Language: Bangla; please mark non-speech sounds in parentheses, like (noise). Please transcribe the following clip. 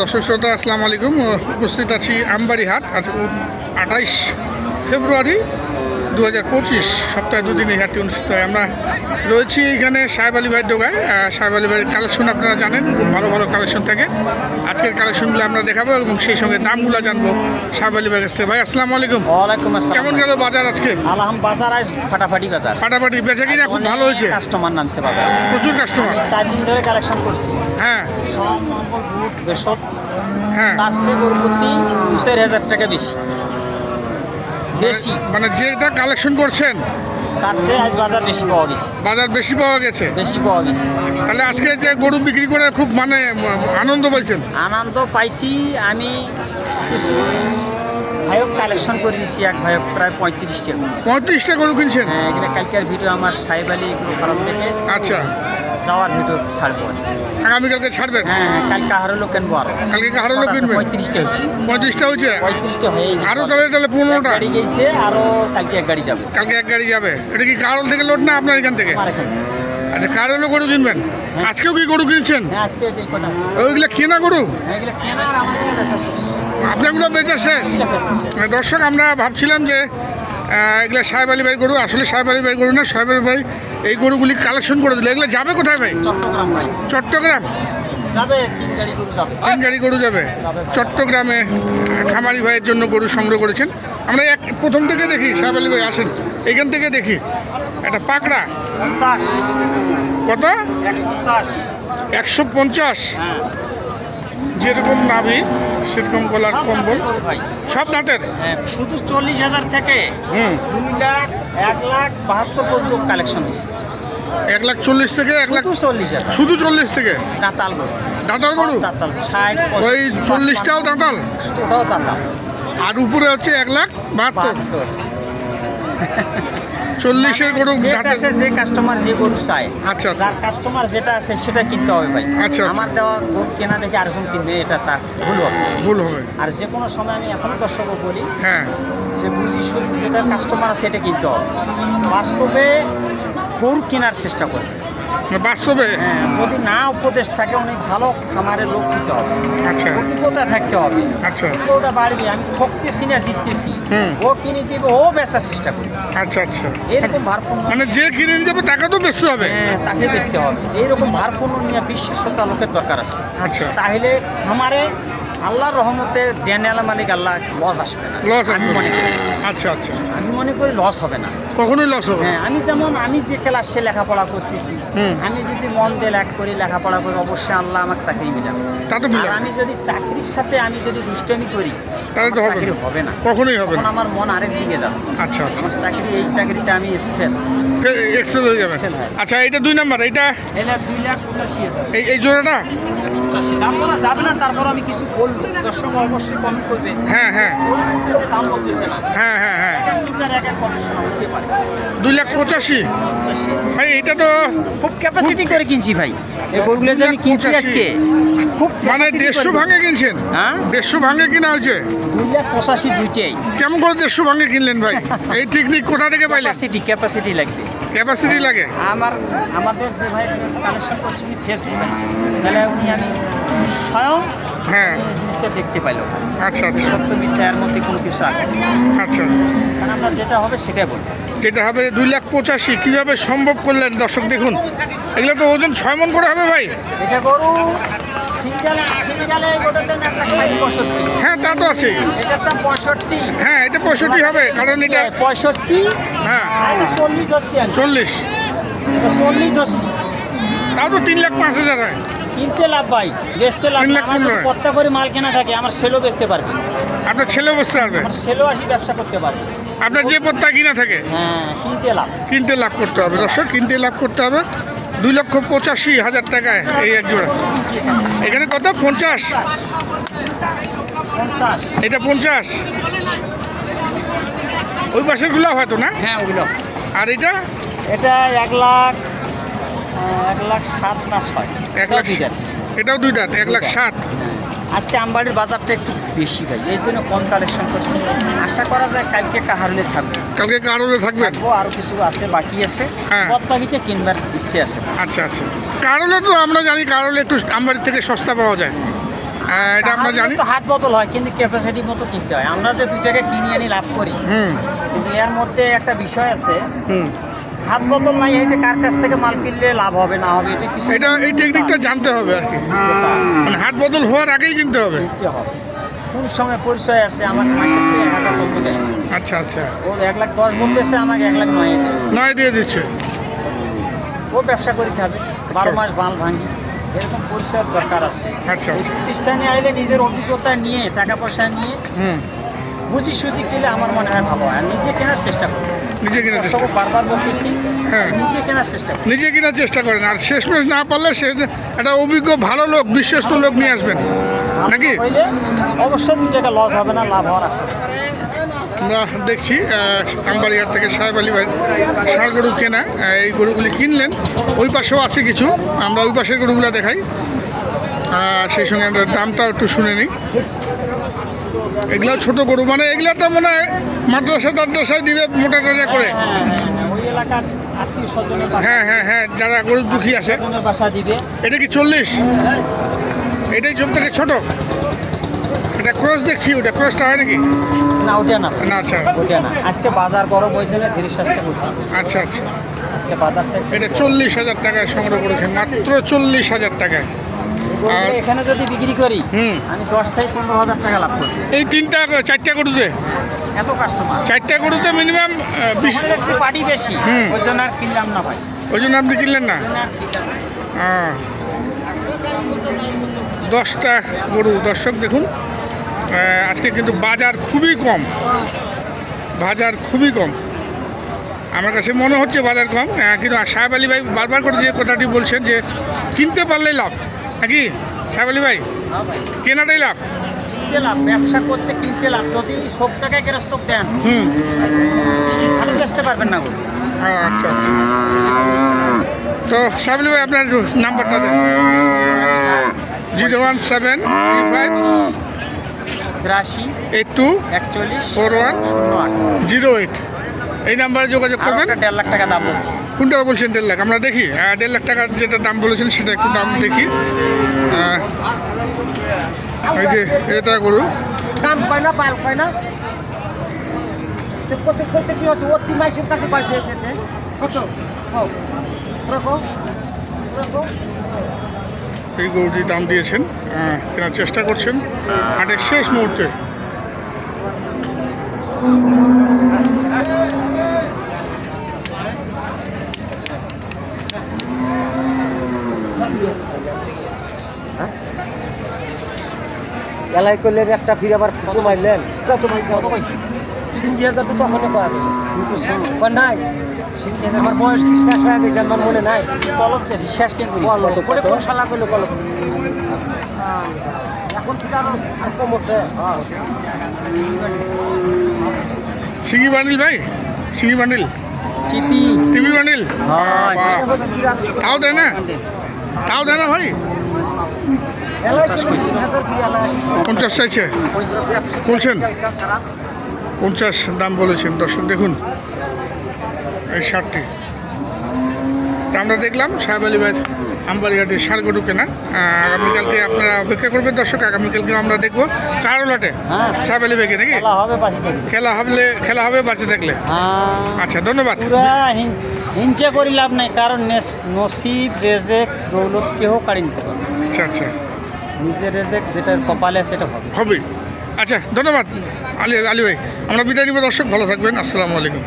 দর্শক শ্রোতা আসসালামু আলাইকুম। উপস্থিত আছি আমবাড়ি হাট আজ আঠাইশ ফেব্রুয়ারি দু হাজার পঁচিশ সপ্তাহে দুদিন এই হাটটি অনুষ্ঠিত হয়। আমরা রয়েছি এখানে সাহেব আলী ভাইয়ের দোকায়। সাহেব আলী ভাইয়ের কালেকশন আপনারা জানেন খুব ভালো ভালো কালেকশন থাকে। আজকের কালেকশনগুলো আমরা দেখাবো এবং সেই সঙ্গে দামগুলো জানব সাহেব আলী ভাইয়ের কাছ ভাই আসসালামু আলাইকুম। ওয়ালাইকুম আসসালাম। কেমন গেল বাজার আজকে? আলহাম বাজার আজ ফাটাফাটি বাজার। ফাটাফাটি বেচা কিনা খুব ভালো হয়েছে? কাস্টমার নামছে বাজার। প্রচুর কাস্টমার চার দিন ধরে কালেকশন করছি। হ্যাঁ। সব বৃহস্পত হ্যাঁ। তার চেয়ে গরুপতি দু চার হাজার টাকা বেশি। বেশি। মানে যেটা কালেকশন করছেন তার চেয়ে আজ বাজার বেশি পাওয়া গেছে। বাজার বেশি পাওয়া গেছে? বেশি পাওয়া গেছে। তাহলে আজকে যে গরু বিক্রি করে খুব মানে আনন্দ পাইছেন? আনন্দ পাইছি। আমি কিছু ভাইক কালেকশন করে দিচ্ছি এক ভাইক প্রায় পঁয়ত্রিশটা গরু। পঁয়ত্রিশটা গরু কিনছেন? হ্যাঁ এখানে কালকের ভিডিও আমার সাহেব আলী গ্রুপ ফার্ম থেকে আচ্ছা। যাওয়ার ভিডিও ছাড়বো। আর। আগামীকালকে ছাড়বেন হ্যাঁ হ্যাঁ কালকে আরও লোক কিনবো আরও। কালকে আরও লোক কিনবে? পঁয়ত্রিশটা হয়েছে। পঁয়ত্রিশটা হয়েছে? পঁয়ত্রিশটা হয়ে গেছে। আরও তাহলে তাহলে পনেরোটা? গাড়ি গেছে আরও কালকে এক গাড়ি যাবে। কালকে এক গাড়ি যাবে। এটা কি কারল থেকে লোড না আপনার এখান থেকে? আমার এখান থেকে। আচ্ছা কারলে গরু কিনবেন? হ্যাঁ। আজকেও কি গরু কিনছেন? হ্যাঁ ওইগুলো কেনা গরু? আপনারগুলো বেচা শেষ? এগুলো বেচা শেষ। মানে দর্শক আমরা ভাবছিলাম যে এগুলো সাহেব আলী ভাই গরু। আসলে সাহেব আলী ভাই গরু না সাহেব আলী ভাই এই গরুগুলি কালেকশন করে দিল। এগুলো যাবে কোথায় ভাই? চট্টগ্রাম ভাই। চট্টগ্রাম? যাবে তিন গাড়ি গরু যাবে। তিন গাড়ি গরু যাবে। চট্টগ্রামে খামারি ভাইয়ের জন্য গরু সংগ্রহ করেছেন। আমরা এক প্রথম থেকে দেখি সাহেব আলী ভাই আসেন। এখান থেকে দেখি। একটা পাকড়া? পঞ্চাশ। কত? এক একশো পঞ্চাশ। হ্যাঁ। যেরকম নাভি সেরকম গলার কম্বল। সব দাঁতের হ্যাঁ শুধু চল্লিশ হাজার থেকে দুই লাখ এক লাখ বাহাত্তর পর্যন্ত কালেকশন হয়েছে। এক লাখ চল্লিশ থেকে এক লাখ চল্লিশ হাজার। শুধু চল্লিশ থেকে? দাঁতাল গরু। দাঁতাল গরু? দাঁতাল। ষাট ওই চল্লিশটাও দাঁতাল? ওটাও দাঁতাল। আর উপরে হচ্ছে এক লাখ বাহাত্তর। (laughs) চল্লিশের গরু যে যে কাস্টমার যে গরু চায় আচ্ছা, আচ্ছা। যার কাস্টমার যেটা আছে সেটা কিনতে হবে ভাই। আচ্ছা, আচ্ছা। আমার দেওয়া গরু কেনা দেখে আরেকজন কিনবে এটা তার ভুল হবে। ভুল হবে। আর যে কোনো সময় আমি এখনও দর্শকও বলি হ্যাঁ। যে বুঝি সুঝি যেটার কাস্টমার আছে এটা কিনতে হবে। বাস্তবে গরু কেনার চেষ্টা করবে। বাস্তবে? হ্যাঁ যদি না উপদেশ থাকে উনি ভালো খামারের লোক দিতে হবে। আচ্ছা। অভিজ্ঞতা থাকতে হবে। আচ্ছা। ওটা বাড়বে আমি ঠকতেছি না জিততেছি। ও কিনে দিবে ও বেচার চেষ্টা করবে। আচ্ছা আচ্ছা। এরকম ভারপূর্ণ মানে যে কিনে দেবে তাকে তো বেশি হবে। হ্যাঁ তাকে বেচতে হবে। এইরকম ভারপূর্ণ নিয়ে বিশ্বাসতা লোকের দরকার আছে। আচ্ছা। তাহলে আমারে আল্লাহর রহমতে দেয়াল মালিক আল্লাহ লস আসবে না। লস আমি মনে করি। আচ্ছা আচ্ছা। আমি মনে করি লস হবে না। কখনোই লস হবে হ্যাঁ আমি যেমন আমি যে ক্লাসে লেখাপড়া করতেছি আমি যদি মন দিয়ে লেখ করি লেখাপড়া করি অবশ্যই আল্লাহ আমাকে চাকরি মিলাবে। আর। আমি যদি চাকরির সাথে আমি যদি দুষ্টামি করি তাহলে তো চাকরি হবে না। কখনোই হবে না। আমার মন আরেক দিকে যাবে। আচ্ছা আচ্ছা। আমার চাকরি এই চাকরিতে আমি স্পেল এক্সপ্রেস হয়ে যাবে। আচ্ছা এটা দুই নাম্বার এটা এলে দুই লাখ পঁচাশি এই এই জোড়াটা? দাম বলা যাবে না তারপর আমি কিছু বলব। দর্শক অবশ্যই কমেন্ট করবে। হ্যাঁ হ্যাঁ। দাম বলতেছে না। হ্যাঁ হ্যাঁ হ্যাঁ। এক এক এক হতে পারে। দুই লাখ পঁচাশি? পঁচাশি। ভাই এটা তো খুব ক্যাপাসিটি করে কিনছি ভাই। এই গরুগুলো যে আমি কিনছি আজকে খুব মানে দেড়শো ভাঙে কিনছেন? হ্যাঁ? দেড়শো ভাঙে কিনা হয়েছে? দুই লাখ পঁচাশি দুইটাই। কেমন করে দেড়শো ভাঙে কিনলেন ভাই? এই টেকনিক কোথা থেকে পাইলেন? ক্যাপাসিটি ক্যাপাসিটি লাগবে। ক্যাপাসিটি লাগে? আমার আমাদের যে ভাই কালেকশন করছি উনি ফেসবুকে তাহলে উনি আমি স্বয়ং হ্যাঁ। জিনিসটা দেখতে পাইল। আচ্ছা আচ্ছা। সত্য মিথ্যা এর মধ্যে কোনো কিছু আছে আচ্ছা। কারণ আমরা যেটা হবে সেটাই বলব। যেটা হবে দুই লাখ পঁচাশি। কীভাবে সম্ভব করলেন দর্শক দেখুন। এগুলো তো ওজন ছয় মন করে হবে ভাই। এটা গরু হ্যাঁ তা তো আছে হ্যাঁ এটা পঁয়ষট্টি হবে কারণ এটা পঁয়ষট্টি। হ্যাঁ। চল্লিশ চল্লিশ। তাও তো তিন লাখ পাঁচ হাজার হয়। কিনতে লাভ ভাই বেচতে লাভ আমার যদি করে মাল কেনা থাকে আমার সেলও বেচতে পারবে আপনার ছেলে বসতে পারবে আমার সেলও আসি ব্যবসা করতে পারবে। আপনার যে পত্তা কিনা থাকে? হ্যাঁ কিনতে লাভ। কিনতে লাভ করতে হবে। দর্শক কিনতে লাভ করতে হবে। দুই লক্ষ পঁচাশি হাজার টাকায় এই এক জোড়া। এখানে। কত? পঞ্চাশ? এটা পঞ্চাশ। ওই পাশেরগুলো হয়তো না? হ্যাঁ ওগুলো। আর এটা? এটা এক লাখ এক লাখ সাত না ছয়। এক লাখ। এটাও দুই দাঁত এক লাখ। ষাট হ্যাঁ। আজকে আমবাড়ির বাজারটা একটু বেশি ভাই এই জন্য কম কালেকশন করছি। আশা করা যায় কালকে কাহারলে থাকবে। কালকে কারণে থাকবেন থাকব আরও কিছু আছে বাকি আছে। হ্যাঁ। পথ পাখিটা কিনবার ইচ্ছে আছে। আচ্ছা আচ্ছা। কারণে তো আমরা জানি কারণে একটু আমবাড়ির থেকে সস্তা পাওয়া যায়। আহ, এটা আমরা জানি। তো হাত বদল হয় কিন্তু ক্যাপাসিটি মতো কিনতে হয়। আমরা যে দুই টাকা কিনে আনি লাভ করি। হুম। কিন্তু এর মধ্যে একটা বিষয় আছে। হুম। হাত বদল নাই হইতে কার কাছ থেকে মাল কিনলে লাভ হবে না হবে এটা কিছু এটা এই টেকনিকটা জানতে হবে আর কি। মানে হাত বদল হওয়ার আগেই কিনতে হবে। কিনতে হবে। কোন সময় পরিচয় আছে আমাকে মাসের থেকে এক হাজার কম দেয়? আচ্ছা আচ্ছা। ও এক লাখ দশ বলতেছে আমাকে এক লাখ নয় নয় দিয়ে দিচ্ছে। ও ব্যবসা করে খাবে বারো মাস বাল ভাঙি। এরকম পরিচয়ের দরকার আছে। আচ্ছা এই আচ্ছা প্রতিষ্ঠানে আইলে নিজের অভিজ্ঞতা নিয়ে টাকা পয়সা নিয়ে বুঝি সুঝি কিনলে আমার মনে হয় ভালো হয়। আর নিজে কেনার চেষ্টা করি। নিজে কেনার চেষ্টা বারবার বলতেছি হ্যাঁ। নিজে কেনার চেষ্টা করি। নিজে কেনার চেষ্টা করেন। আর শেষমেশ না পারলে সে একটা অভিজ্ঞ ভালো লোক বিশ্বস্ত লোক নিয়ে আসবেন। নাকি? অবশ্যই টাকা লস হবে না লাভ হওয়ার আশা। আমরা দেখছি আমবাড়িহাট থেকে সাহেব আলী ভাই ষাঁড় গরু কেনা এই গরুগুলি কিনলেন। ওই পাশেও আছে কিছু আমরা ওই পাশের গরুগুলো দেখাই। আর সেই সঙ্গে আমরা দামটাও একটু শুনে নিই। এগুলো ছোট গরু মানে এগুলো তো মনে হয় মাদ্রাসা টাদ্রাসায় দিবে মোটা টাজা করে। হ্যাঁ, হ্যাঁ, হ্যাঁ, হ্যাঁ হ্যাঁ হ্যাঁ যারা গরু দুঃখী আছে। এটা কি চল্লিশ? এটাই সব থেকে ছোট। এটা ক্রস দেখছি ওটা ক্রসটা হয় নাকি? না ওটা না। না আচ্ছা। ওটা না। আজকে বাজার গরম ওই জন্য ধীরে করতে আচ্ছা আচ্ছা। আজকে বাজারটা এটা চল্লিশ হাজার টাকায় সংগ্রহ করেছেন মাত্র চল্লিশ হাজার টাকায়। আর- এখানে যদি বিক্রি করি হুম। আমি দশ থেকে পনেরো হাজার টাকা লাভ করি এই তিনটা চারটা গরুতে? এত কাস্টমার চারটা গরুতে মিনিমাম দেখছি পার্টি বেশি। ওই জন্য আর কিনলাম না ভাই। ওই জন্য আপনি কিনলেন না? ওই জন্য আর কিনলাম না। আহ, দশটা গরু দর্শক দেখুন। আজকে কিন্তু বাজার খুবই কম। বাজার খুবই কম। আমার কাছে মনে হচ্ছে বাজার কম। কিন্তু সাহেব আলী ভাই বারবার করে যে কথাটি বলছেন যে কিনতে পারলেই লাভ নাকি? সাহেব আলী ভাই কেনাটাই লাভ। কিনতে লাভ ব্যবসা করতে কিনতে লাভ। যদি সব টাকায় গ্রাস্ত দেন হুম। তাহলে বেচতে পারবেন না আচ্ছা আচ্ছা। তো সাহেব আলী ভাই আপনার নাম্বারটা দেন। জিরো ওয়ান সেভেন ফাইভ বিরাশি এইট টু একচল্লিশ ফোর ওয়ান শূন্য আট। Zero eight. এই নাম্বারে যোগাযোগ করবেন? দেড় লাখ টাকা দাম বলছি। কোনটা বলছেন দেড় লাখ? আমরা দেখি। দেড় লাখ টাকার যেটা দাম বলেছেন সেটা একটু দাম দেখি। এই যে এটা গরু। দাম কয় না পাল কয় না? করতে করতে কি হচ্ছে? ও তিন কাছে কয় দিয়ে দিতে কত? কও এই গরুটির দাম দিয়েছেন কেনার চেষ্টা করছেন। হাটের শেষ মুহূর্তে। এলাই করলে একটা ফিরে আবার ফটো মারলেন। কত ভাই কত পাইছি সিন্ধি হাজার তো তখন পাওয়া গেল নাই। আমার বয়স কি শেষ হয়ে গেছে আমার মনে নাই। কলম চাইছি শেষ কেন করি করে কোন শালা করল কলম এখন ঠিক আর আর কম হচ্ছে। সিঙ্গি বান্ডিল ভাই? সিঙ্গি বান্ডিল টিপি। টিভি বান্ডিল হ্যাঁ। তাও দেয় না? তাও দেয় না ভাই? পঞ্চাশ চাইছে। বলছেন? পঞ্চাশ দাম বলেছেন। দর্শক দেখুন এই শার্টটি। তা আমরা দেখলাম সাহেব আলী ভাই আমবাড়িহাটে সার গরু কেনা। আগামীকালকে আপনারা অপেক্ষা করবেন দর্শক আগামীকালকে আমরা দেখব কারও লটে? হ্যাঁ। সাহেব আলী ভাইকে নাকি? খেলা হবে বাঁচি খেলা হবে খেলা হবে বাঁচে থাকলে। হ্যাঁ। আচ্ছা ধন্যবাদ। হিংসা করি লাভ নাই কারণ নেস- নসিব রেজেক দৌলত কেউ কাড়ি নিতে পারবে আচ্ছা আচ্ছা। নিজের রেজেক যেটা কপালে সেটা হবে। হবে। আচ্ছা ধন্যবাদ। আলী আলী ভাই আমরা বিদায় নিব দর্শক ভালো থাকবেন। আসসালামু আলাইকুম।